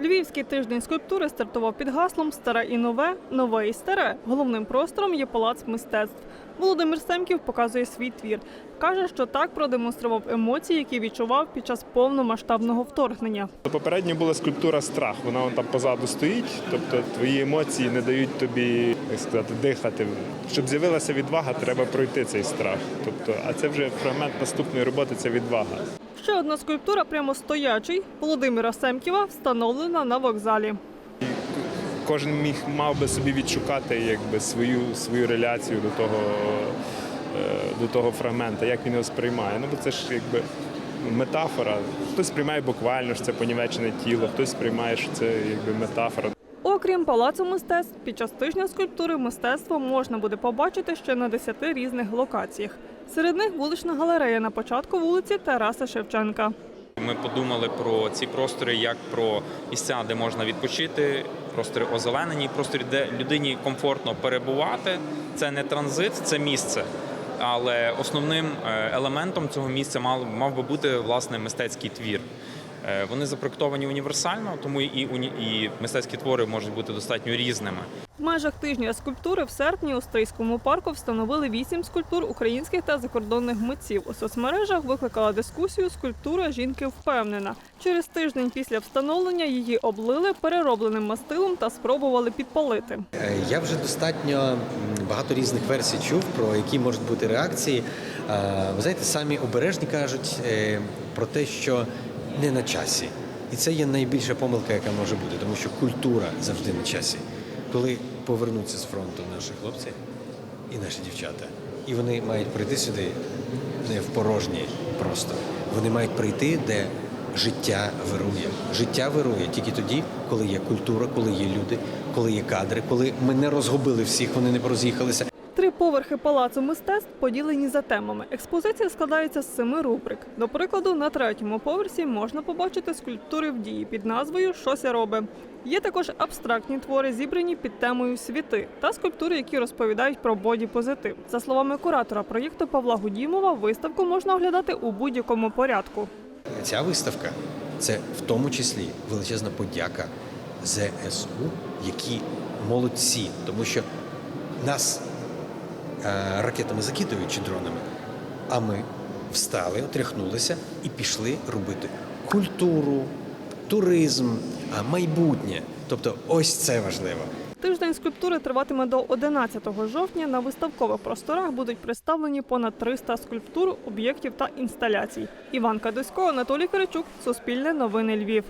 Львівський тиждень скульптури стартував під гаслом Старе і нове, нове і старе. Головним простором є палац мистецтв. Володимир Семків показує свій твір. Каже, що так продемонстрував емоції, які відчував під час повномасштабного вторгнення. Попередньо була скульптура страх. Вона вон там позаду стоїть. Тобто твої емоції не дають тобі як сказати, дихати. Щоб з'явилася відвага, треба пройти цей страх. Тобто, а це вже фрагмент наступної роботи це відвага. Ще одна скульптура прямо стоячий Володимира Семківа встановлена на вокзалі. Кожен міг мав би собі відшукати якби свою свою реляцію до того, е, до того фрагмента, як він його сприймає. Ну бо це ж якби метафора. Хтось сприймає буквально, що це понівечене тіло, хтось сприймає, що це якби метафора. Окрім палацу мистецтв, під час тижня скульптури мистецтво можна буде побачити ще на 10 різних локаціях. Серед них вулична галерея на початку вулиці Тараса Шевченка. Ми подумали про ці простори як про місця, де можна відпочити, простори озеленені, простори, де людині комфортно перебувати. Це не транзит, це місце. Але основним е, елементом цього місця мав, мав би бути власне мистецький твір. Е, Вони запроектовані універсально, тому і, уні- і мистецькі твори можуть бути достатньо різними. В межах тижня скульптури в серпні у Стрийському парку встановили вісім скульптур українських та закордонних митців. У соцмережах викликала дискусію скульптура жінки впевнена. Через тиждень після встановлення її облили переробленим мастилом та спробували підпалити. Е, Я вже достатньо багато різних версій чув, про які можуть бути реакції. Е, Ви знаєте, самі обережні кажуть про те, що не на часі. І це є найбільша помилка, яка може бути, тому що культура завжди на часі. Коли повернуться з фронту наші хлопці і наші дівчата, і вони мають прийти сюди не в порожній простор. Вони мають прийти, де життя вирує. Життя вирує тільки тоді, коли є культура, коли є люди, коли є кадри, коли ми не розгубили всіх, вони не пороз'їхалися. Поверхи палацу мистецтв поділені за темами. Експозиція складається з семи рубрик. До прикладу, на третьому поверсі можна побачити скульптури в дії під назвою Щось я робить. Є також абстрактні твори, зібрані під темою світи, та скульптури, які розповідають про боді-позитив. За словами куратора проєкту Павла Гудімова, виставку можна оглядати у будь-якому порядку. Ця виставка це в тому числі величезна подяка ЗСУ, які молодці, тому що нас ракетами закидують чи дронами, а ми встали, отряхнулися і пішли робити культуру, туризм, майбутнє. Тобто, ось це важливо. Тиждень скульптури триватиме до 11 жовтня. На виставкових просторах будуть представлені понад 300 скульптур, об'єктів та інсталяцій. Іван Кадусько, Анатолій Киричук, Суспільне новини Львів.